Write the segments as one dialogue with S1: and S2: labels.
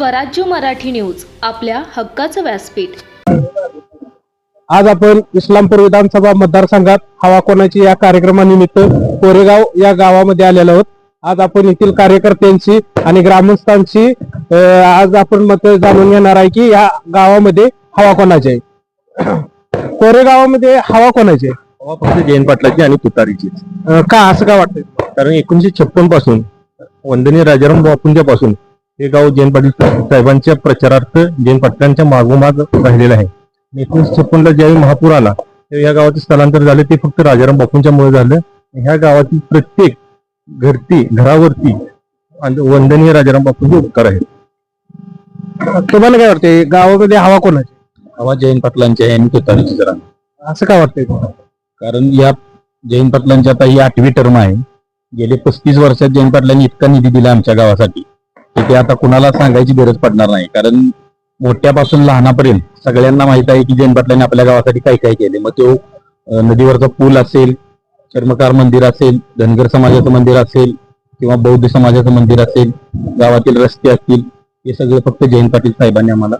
S1: स्वराज्य मराठी न्यूज आपल्या हक्काचं व्यासपीठ.
S2: आज आपण इस्लामपूर विधानसभा मतदारसंघात हवा कोणाची या कार्यक्रमानिमित्त कोरेगाव या गावामध्ये आलेलो आहोत. आज आपण येथील कार्यकर्त्यांची आणि ग्रामस्थांची अ, आज आपण मत जाणून घेणार आहे की या गावामध्ये हवा कोणाची आहे. कोरेगावामध्ये हवा कोणाची आहे?
S3: हवा फक्त जयंत पाटलाची आणि तुतारीची.
S2: अ, का असं का वाटतंय?
S3: कारण एकोणीशे छप्पनपासून वंदनीय राजाराम बापूंच्या पासून हे गाव जयंत पाटील साहेबांच्या प्रचारार्थ जयंत पाटलांच्या मागोमाग राहिलेलं आहे. एकोणीशे छप्पनला ज्यावेळी महापूर आला तेव्हा या गावाचे स्थलांतर झाले ते फक्त राजाराम बापूंच्या मुळे झालं. ह्या गावातील प्रत्येक घरती घरावरती आणि वंदनीय राजाराम बापूंचे उपकार आहेत.
S2: तुम्हाला काय वाटतंय गावामध्ये हवा कोणाची?
S3: हवा जयंत पाटलांची आहे आणि तुतारीची जरा.
S2: असं का वाटतंय
S3: कारण या जयंत पाटलांची आता ही आठवी टर्म आहे. गेले पस्तीस वर्षात जयंत पाटलांनी इतका निधी दिला आमच्या गावासाठी. ते आता कुणाला सांगायची गरज पडणार नाही. कारण मोठ्यापासून लहानापर्यंत सगळ्यांना माहीत आहे की जयंत पाटलांनी आपल्या गावासाठी काय काय केले. मग तो नदीवरचा पूल असेल चर्मकार मंदिर असेल धनगर समाजाचं मंदिर असेल किंवा बौद्ध समाजाचं मंदिर असेल गावातील रस्ते असतील हे सगळं फक्त जयंत पाटील साहेबांनी आम्हाला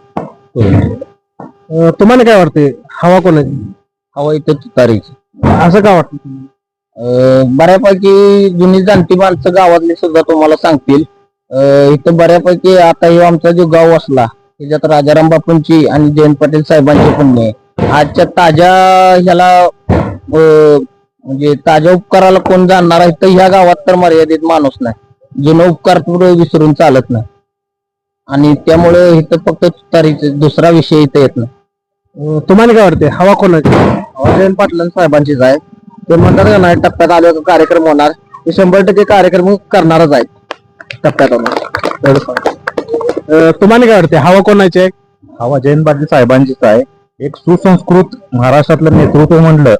S2: तुम्हाला काय वाटतंय? हवा कोणाची?
S4: हवा इथं तुतारीची.
S2: असं का वाटतं
S4: बऱ्यापैकी जुनी जाणती माणसं गावातली सुद्धा तुम्हाला सांगतील. इथं बऱ्यापैकी आता हे आमचा जो गाव असला त्याच्यात राजाराम बापूंची आणि जयंत पाटील साहेबांची पुण्य आहे. आजच्या ताज्या ह्याला म्हणजे ताज्या उपकाराला कोण जाणणार आहे तर ह्या गावात तर मर्यादित माणूस नाही. जुनं उपकार पुढे विसरून चालत नाही. आणि त्यामुळे इथं फक्त तुतारीचे दुसरा विषय इथं येत नाही.
S2: तुम्हाला काय वाटतंय? हवा कोणाची?
S4: जयंत पाटील साहेबांचीच आहे. ते म्हणतात का नाही टप्प्यात आले का कार्यक्रम होणार. ते शंभर टक्के कार्यक्रम करणारच आहेत. टप्प्यात आलो
S2: अ, तुम्हाला काय वाटतंय? हवा कोणाची आहे?
S3: हवा जयंत पाटील साहेबांचीच आहे. एक सुसंस्कृत महाराष्ट्रातलं नेतृत्व म्हणलं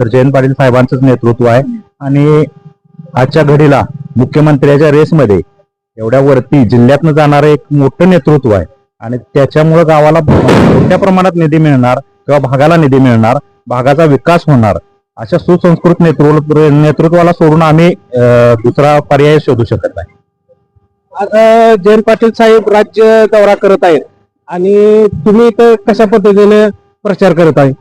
S3: तर जयंत पाटील साहेबांचंच नेतृत्व आहे. आणि आजच्या घडीला मुख्यमंत्र्याच्या रेसमध्ये एवढ्या वरती जिल्ह्यातनं जाणारं एक मोठं नेतृत्व आहे. आणि त्याच्यामुळं गावाला मोठ्या प्रमाणात निधी मिळणार किंवा भागाला निधी मिळणार भागाचा विकास होणार अशा सुसंस्कृत नेतृत्व नेतृत्वाला सोडून आम्ही अं, दुसरा पर्याय शोधू शकत नाही.
S2: जयंत पाटील साहेब राज्य दौरा करत आहेत. आणि तुम्ही इथं कशा पद्धतीने प्रचार करत आहे?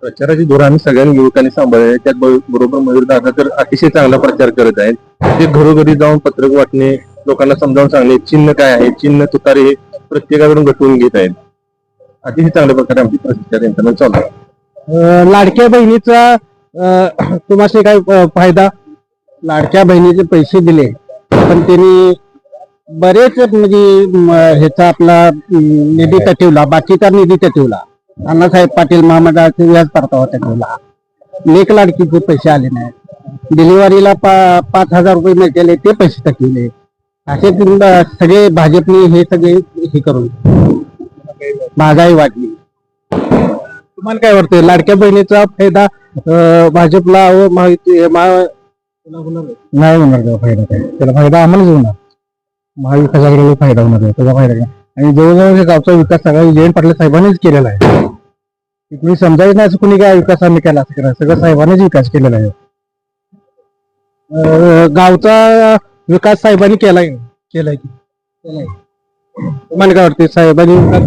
S3: प्रचाराची धोरण आम्ही सगळ्यांनी युवकांनी सांभाळले त्यात बरोबर मयूर दादा तर अतिशय चांगला प्रचार करत आहेत. ते घरोघरी जाऊन पत्रक वाटणे लोकांना समजावून सांगणे चिन्ह काय आहे? चिन्ह तुतारे हे प्रत्येकाकडून गटवून घेत आहेत. अतिशय चांगल्या प्रकारे आमची प्रचार यंत्रणा चालू आहे.
S2: लाडक्या बहिणीचा तुम्हाला काय फायदा? लाडक्या बहिणीचे पैसे दिले पण त्यांनी बरेच म्हणजे ह्याचा आपला निधी ठेवला बाकीचा निधी ठेवला. अण्णासाहेब पाटील महामंडळाचे व्याज परतावा ठेवला. लेख लाडकीचे पैसे आले नाही. डिलिव्हरीला पा पाच हजार रुपये मिळतेले ते पैसे टाकले असे सगळे भाजपने हे सगळे हे करून महागाई वाढली. तुम्हाला काय वाटतं लाडक्या बहिणीचा फायदा भाजपला व महायुती महा- नाही होणार. फायदा? काय त्याला फायदा आम्हालाच होणार. महाविकासाकडे फायदा होणार आहे त्याचा फायदा काय आणि जवळजवळ गावचा विकास सगळा जयंत पाटील साहेबांनीच केलेला आहे. कुणी समजायचं नाही असं कुणी काय विकासाने केला असं केला सगळं साहेबांनीच विकास केलेला आहे. गावचा विकास साहेबांनी केलाय केलाय की केलाय. तुम्हाला काय वाटते साहेबांनी विकास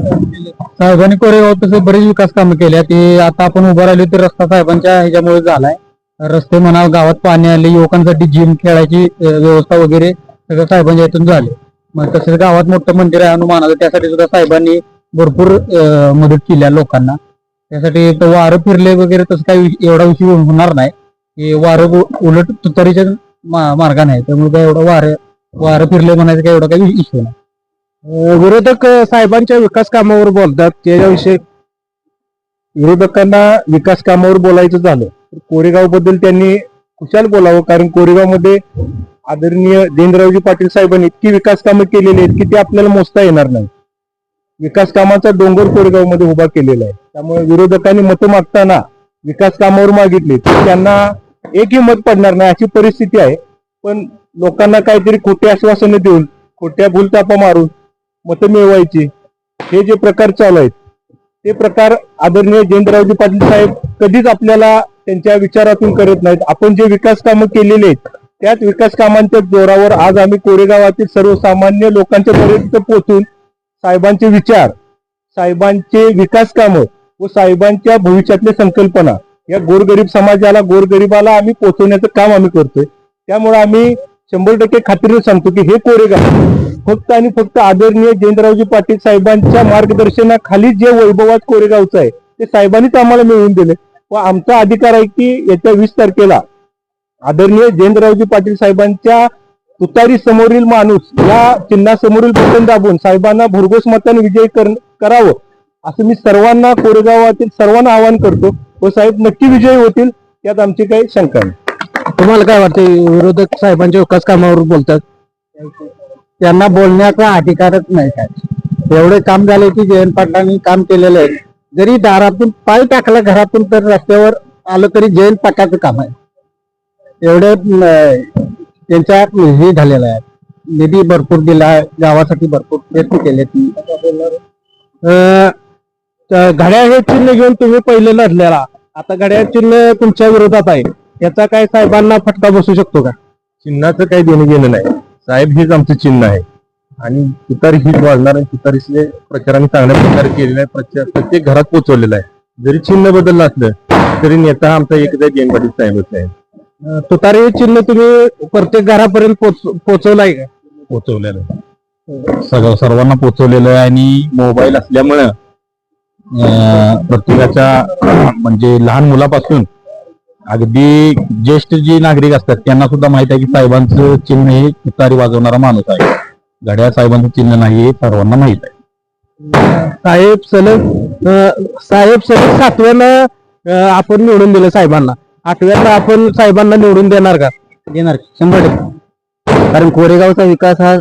S2: साहेबांनी कोरेगाव तसे बरेच विकास कामं केल्या ते आता आपण उभं राहिलो ते रस्ता साहेबांच्या ह्याच्यामुळे झालाय. रस्ते म्हणा गावात पाणी आले युवकांसाठी जिम खेळायची व्यवस्था वगैरे सगळं साहेबांच्या इथून झाले. मग तसंच गावात मोठं मंदिर आहे हनुमानाचं त्यासाठी सुद्धा साहेबांनी भरपूर मदत केली आहे लोकांना. त्यासाठी वारं फिरले वगैरे तसं काही एवढा विषय होणार नाही. हे वारं उलट तुतारीच्या मार्गाने आहे. त्यामुळे काय एवढं वारं वारं फिरले म्हणायचं काय एवढा काही इश्यू नाही. विरोधक साहेबांच्या विकास कामावर बोलतात. त्याच्याविषयी विरोधकांना विकास कामावर बोलायचं झालं. तर कोरेगावबद्दल त्यांनी खुशाल बोलावं. कारण कोरेगावमध्ये आदरणीय देंद्रावजी पाटील साहेबांनी इतकी विकास कामं केलेली आहेत की ते आपल्याला मोजता येणार नाही. विकास कामाचा डोंगर कोरेगावमध्ये उभा केलेला आहे. त्यामुळे विरोधकांनी मतं मागताना विकास कामावर मागितली तर त्यांना एकही मत पडणार नाही अशी परिस्थिती आहे. पण लोकांना काहीतरी खोटे आश्वासनं देऊन खोट्या भूलतापा मारून मतं मिळवायची हे जे प्रकार चालू आहेत ते प्रकार आदरणीय जयंतरावजी पाटील साहेब कधीच आपल्याला त्यांच्या विचारातून करत नाहीत. आपण जे विकास कामं केलेले आहेत त्याच विकास कामांच्या जोरावर आज आम्ही कोरेगावातील सर्वसामान्य लोकांच्या पर्यंत पोहोचून
S5: साहेबांचे विचार साहेबांचे विकास कामं व साहेबांच्या भविष्यातल्या संकल्पना या गोरगरीब समाजाला गोरगरीबाला आम्ही पोहोचवण्याचं काम आम्ही करतोय. त्यामुळे आम्ही शंभर टक्के खात्रीने सांगतो की हे कोरेगाव फक्त आणि फक्त आदरणीय जयंतरावजी पाटील साहेबांच्या मार्गदर्शनाखाली जे वैभवात कोरेगावचं आहे ते साहेबांनीच आम्हाला मिळवून दिले व आमचा अधिकार आहे की येत्या वीस तारखेला आदरणीय जयंतरावजी पाटील साहेबांच्या तुतारी समोरील माणूस या चिन्हासमोरील बटन दाबून साहेबांना भरघोस मताने विजयी कर- करावं असं मी सर्वांना कोरेगावातील सर्वांना आवाहन करतो. व साहेब नक्की विजयी होतील यात आमची काही शंका नाही.
S2: तुम्हाला काय वाटतं विरोधक साहेबांच्या विकास कामावर बोलतात? त्यांना बोलण्याचा अधिकारच नाही काय? एवढे काम झाले की जयंत पाटलांनी काम केलेलं आहे. जरी दारातून पाय टाकला घरातून तर रस्त्यावर आलं तरी जयंत पाटलाचं काम आहे. एवढे त्यांच्या हे झालेलं आहे. निधी भरपूर दिला गावासाठी भरपूर प्रयत्न केले घड्याळ हे चिन्ह घेऊन तुम्ही पहिले लढलेला. आता घड्याळ चिन्ह तुमच्या विरोधात आहे. याचा काय साहेबांना फटका बसू शकतो का?
S5: चिन्हाचं काही देणं घेणं नाही. साहेब हेच आमचं चिन्ह आहे. आणि तुतारी हीच वाढणार आणि तुतारीचे प्रचाराने चांगल्या प्रकारे केलेला आहे. प्रचार प्रत्येक घरात पोहोचवलेला आहे. जरी चिन्ह बदललं असलं तरी नेता आमचा एकदा आहे साहेबच आहे.
S2: तुतारी चिन्ह तुम्ही प्रत्येक घरापर्यंत पोच- पोहोचवलाय का?
S5: पोहोचवलेलं आहे.
S3: सगळं सर्वांना पोहोचवलेलं आहे आणि मोबाईल असल्यामुळं प्रत्येकाच्या म्हणजे लहान मुलापासून अगदी ज्येष्ठ जे नागरिक असतात त्यांना सुद्धा माहीत आहे की साहेबांचं चिन्ह हे तुतारी वाजवणारा माणूस आहे. घड्याळ साहेबांचं चिन्ह नाही हे सर्वांना माहीत आहे.
S2: साहेब सलग साहेब सलग सातव्यानं आपण निवडून दिलं साहेबांना. आठव्यानं आपण साहेबांना निवडून देणार का?
S6: देणार शंभर टक्के. कारण कोरेगावचा विकास हा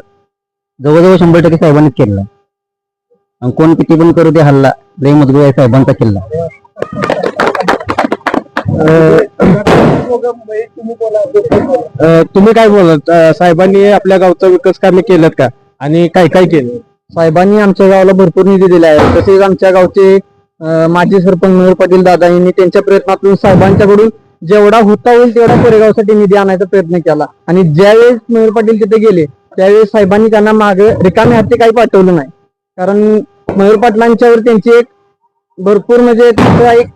S6: जवळजवळ शंभर टक्के साहेबांनीच केला आणि कोण किती पण करू दे हल्ला लय मजबूत आहे साहेबांचा किल्ला.
S2: अं, तुम्ही काय बोलत? साहेबांनी आपल्या गावचा विकास कामे केलेत का? आणि काय काय केलं?
S6: साहेबांनी आमच्या गावाला भरपूर निधी दिला आहे. तसेच आमच्या गावचे अं, माजी सरपंच मयूर पाटील दादा यांनी त्यांच्या प्रयत्नातून साहेबांच्याकडून जेवढा होता होईल तेवढा कोरेगावसाठी निधी आणायचा प्रयत्न केला. आणि ज्यावेळेस मयूर पाटील तिथे गेले त्यावेळेस साहेबांनी त्यांना मागे रिकामे हाती काही पाठवलं नाही. कारण मयूर पाटलांच्यावर त्यांची एक भरपूर म्हणजे त्यांचा एक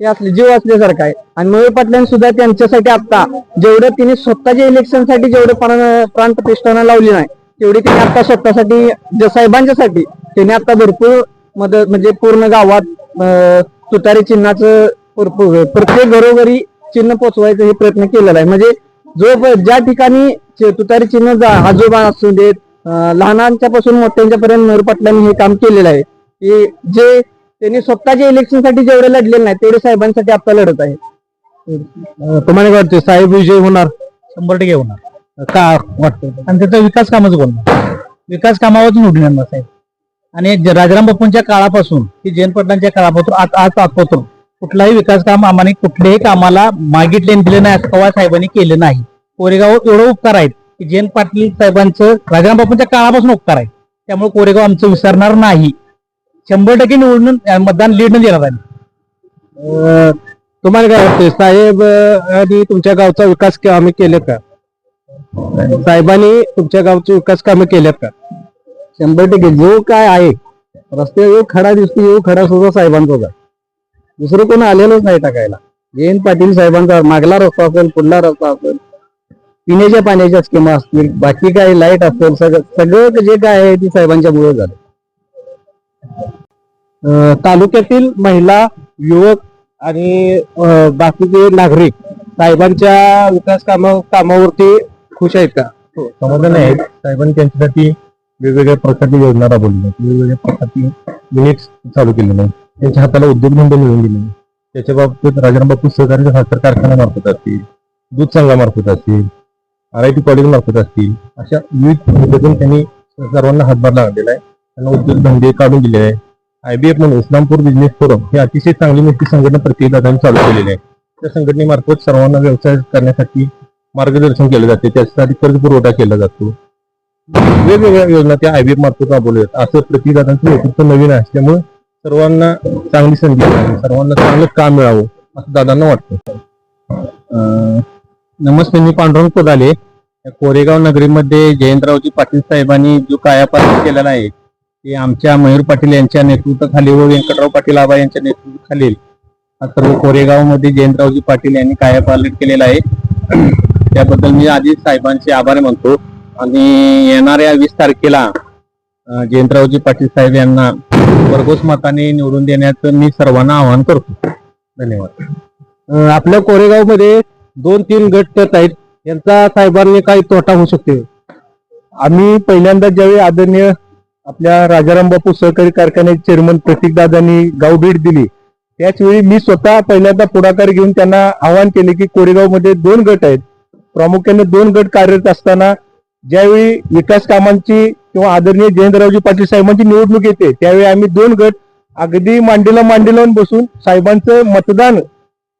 S6: हे असले जीव असल्यासारखा आहे. आणि मयूर पाटलांनी सुद्धा त्यांच्यासाठी आता जेवढं तिने स्वतःच्या इलेक्शनसाठी जेवढं प्राण प्रतिष्ठाना लावली नाही तेवढी त्यांनी आता स्वतःसाठी ज्या साहेबांच्यासाठी त्यांनी आता भरपूर मदत म्हणजे पूर्ण गावात तुतारी चिन्हाचं भरपूर प्रत्येक घरोघरी चिन्ह पोचवायचा हे प्रयत्न केलेला आहे. म्हणजे जो ज्या ठिकाणी तुतारी चिन्ह जा- आजोबा असू देत लहानांच्या पासून मोठ्यांच्या पर्यंत मयूर पाटलांनी हे काम केलेलं आहे. की जे त्यांनी स्वतःच्या इलेक्शनसाठी जेवढे लढलेले नाही तेवढे साहेबांसाठी आता लढत आहे.
S2: तुम्हाला काय वाटतं साहेब विजय होणार.
S7: शंभर टक्के होणार.
S2: का वाटतं
S7: आणि त्याचा विकास कामाचं बोलणार विकास कामावरच येणार साहेब. आणि राजाराम बापूंच्या काळापासून की जयंत पाटलांच्या काळापासून आज आज आजपासून कुठलाही विकास काम आम्हाला कुठल्याही कामाला मागितले दिले नाही असं कवा साहेबांनी केलं नाही. कोरेगाव एवढं उपकार आहेत की जयंत पाटील साहेबांचं राजाराम बापूंच्या काळापासून उपकार आहे त्यामुळे कोरेगाव आमचं विसरणार नाही. शंभर टक्के निवडून मतदान लीडनं देणार आहे
S2: अं, तुम्हाला काय वाटतं साहेब आणि तुमच्या गावचा विकास कामे केलेत का? साहेबांनी तुमच्या गावचे विकास कामे केलेत का?
S6: शंभर टक्के जो काय आहे रस्त्यावर जो खडा दिसतो जो खडा सुद्धा साहेबांचाच आहे. दुसरं कोण आलेलंच नाही टाकायला. जयंत पाटील साहेबांचा मागला रस्ता असेल पुढला रस्ता असेल पिण्याच्या पाण्याच्या स्कीमा असतील बाकी काय लाइट असेल सगळं सगळं जे काय आहे ते साहेबांच्या मुळे झालं.
S2: तालुक्यातील महिला युवक आणि बाकीचे नागरिक साहेबांच्या विकास कामा कामावरती खुश आहेत का?
S5: हो, समाधान नाही. साहेबांनी त्यांच्यासाठी वेगवेगळ्या प्रकारची योजना राबवली. आहेत वेगवेगळ्या प्रकारची युनिट्स चालू केले नाही त्यांच्या हाताला उद्योगधंदे मिळून दिले. त्याच्या बाबतीत राजाराम बापू सहकारी साखर कारखान्यामार्फत असतील दूध संघामार्फत असतील आर आय टी कॉलेज मार्फत असतील अशा विविध भूमिकेतून त्यांनी सर्वांना हातभार लागलेला आहे. त्यांना उद्योगधंदे काढून दिले आहे. आय बी एफ म्हणून इस्लामपूर बिझनेस फोरम हे अतिशय चांगली मोठी संघटना प्रतिदादांनी चालू केलेली आहे. त्या संघटनेमार्फत सर्वांना व्यवसाय करण्यासाठी मार्गदर्शन केलं जाते. त्यासाठी कर्ज पुरवठा केला जातो. वेगवेगळ्या योजना त्या आय बी एफ मार्फत राबवल्या जातात. असं प्रतिदादांचं नेतृत्व नवीन असल्यामुळे सर्वांना चांगली संधी मिळावी सर्वांना चांगलं काम मिळावं असं दादांना वाटतं.
S3: नमस्ते मी पांडुरंग कोदाले. या कोरेगाव नगरीमध्ये जयंतरावजी पाटील साहेबांनी जो कायापालट केलेला आहे ते आमच्या मयूर पाटील यांच्या नेतृत्वाखाली व व्यंकटराव पाटील आबा यांच्या नेतृत्वाखाली हा सर्व कोरेगावमध्ये जयंतरावजी पाटील यांनी कायापालट केलेला आहे. त्याबद्दल मी आधी साहेबांचे आभार मानतो. आणि येणाऱ्या वीस तारखेला जयंतरावजी पाटील साहेब यांना भरघोस मताने निवडून देण्याचं मी सर्वांना आवाहन करतो. धन्यवाद.
S2: आपल्या कोरेगावमध्ये दोन तीन गट करत आहेत. यांचा साहेबांनी काही तोटा होऊ शकते.
S5: आम्ही पहिल्यांदा ज्यावेळी आदरणीय आपल्या राजाराम बापू सहकारी कारखान्याचे चेअरमन प्रतीक दादांनी गाव भेट दिली त्याच वेळी मी स्वतः पहिल्यांदा पुढाकार घेऊन त्यांना आवाहन केले की कोरेगावमध्ये दोन गट आहेत. प्रामुख्याने दोन गट कार्यरत असताना ज्यावेळी विकास कामांची किंवा आदरणीय जयंतरावजी पाटील साहेबांची निवडणूक येते त्यावेळी आम्ही दोन गट अगदी मांडीला मांडी लावून बसून साहेबांचं मतदान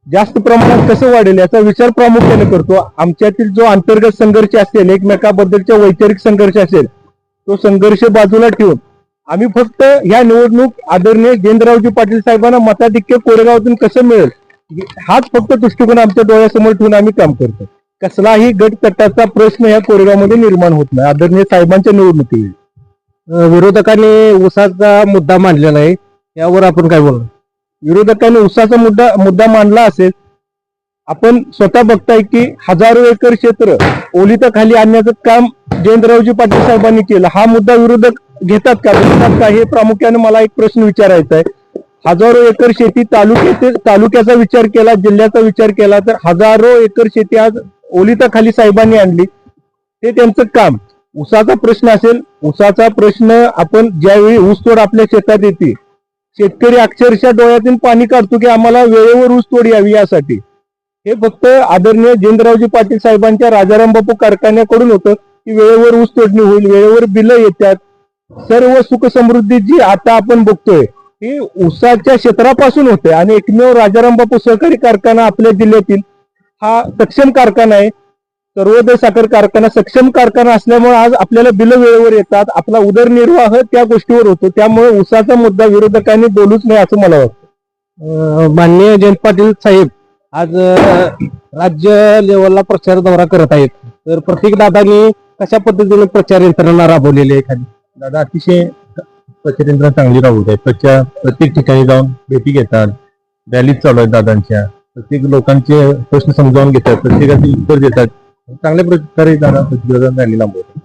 S5: जास्त प्रमाणात कसं वाढेल याचा विचार प्रामुख्याने करतो. आमच्यातील जो अंतर्गत संघर्ष असेल एकमेकाबद्दलचा वैचारिक संघर्ष असेल तो संघर्ष बाजूला ठेवून आम्ही फक्त ह्या निवडणूक आदरणीय जयंतरावजी पाटील साहेबांना मताधिक्य कोरेगावातून कसं मिळेल हाच फक्त दृष्टिकोन आमच्या डोळ्यासमोर ठेवून आम्ही काम करतो. कसलाही गट तटाचा प्रश्न या कोरेगावमध्ये निर्माण होत नाही. आदरणीय साहेबांच्या
S2: निवडणुकी विरोधकांनी उसाचा मुद्दा मांडलेला आहे. यावर आपण काय बोलणार?
S5: विरोधकांनी उसाचा मुद्दा मुद्दा मांडला असेल आपण स्वतः बघताय की हजारो एकर क्षेत्र ओलिताखाली आणण्याचं काम जयंतरावजी पाटील साहेबांनी केलं. हा मुद्दा विरोधक घेतात का? घेतात का? हे प्रामुख्याने मला एक प्रश्न विचारायचा आहे. हजारो एकर शेती तालुक्याचे तालुक्याचा विचार केला जिल्ह्याचा विचार केला तर हजारो एकर शेती आज ओलिताखाली साहेबांनी आणली. ते त्यांचं काम. उसाचा प्रश्न असेल उसाचा प्रश्न आपण ज्यावेळी ऊसतोड आपल्या शेतात येते शेतकरी अक्षरशः डोळ्यातून पाणी काढतो की आम्हाला वेळेवर ऊस तोड यावी यासाठी. हे फक्त आदरणीय जयंतरावजी पाटील साहेबांच्या राजाराम बापू कारखान्याकडून होतं की वेळेवर ऊस तोडणी होईल वेळेवर बिलं येतात. सर्व सुख समृद्धी जी आता आपण बघतोय ही उसाच्या क्षेत्रापासून होते आणि एकमेव राजाराम बापू सहकारी कारखाना आपल्या जिल्ह्यातील हा सक्षम कारखाना आहे. सर्वोदय साखर कारखाना सक्षम कारखाना असल्यामुळे आज आपल्याला बिलं वेळेवर येतात. आपला उदरनिर्वाह त्या गोष्टीवर होतो. त्यामुळे ऊसाचा मुद्दा विरोधकांनी बोलूच नाही असं मला वाटतं.
S2: माननीय जयंत पाटील साहेब आज राज्य लेवलला प्रचार दौरा करत आहेत. तर प्रत्येक दादांनी कशा पद्धतीने प्रचार यंत्रणा राबवलेली आहे एखादी
S5: दादा अतिशय प्रचार यंत्रणा चांगली राबवत आहे प्रचार प्रत्येक ठिकाणी जाऊन भेटी घेतात. रॅलीज चालू आहेत दादांच्या. प्रत्येक लोकांचे प्रश्न समजावून घेतात प्रत्येकाचे उत्तर देतात. चांगल्या प्रकारे दादा रॅली लांबवतात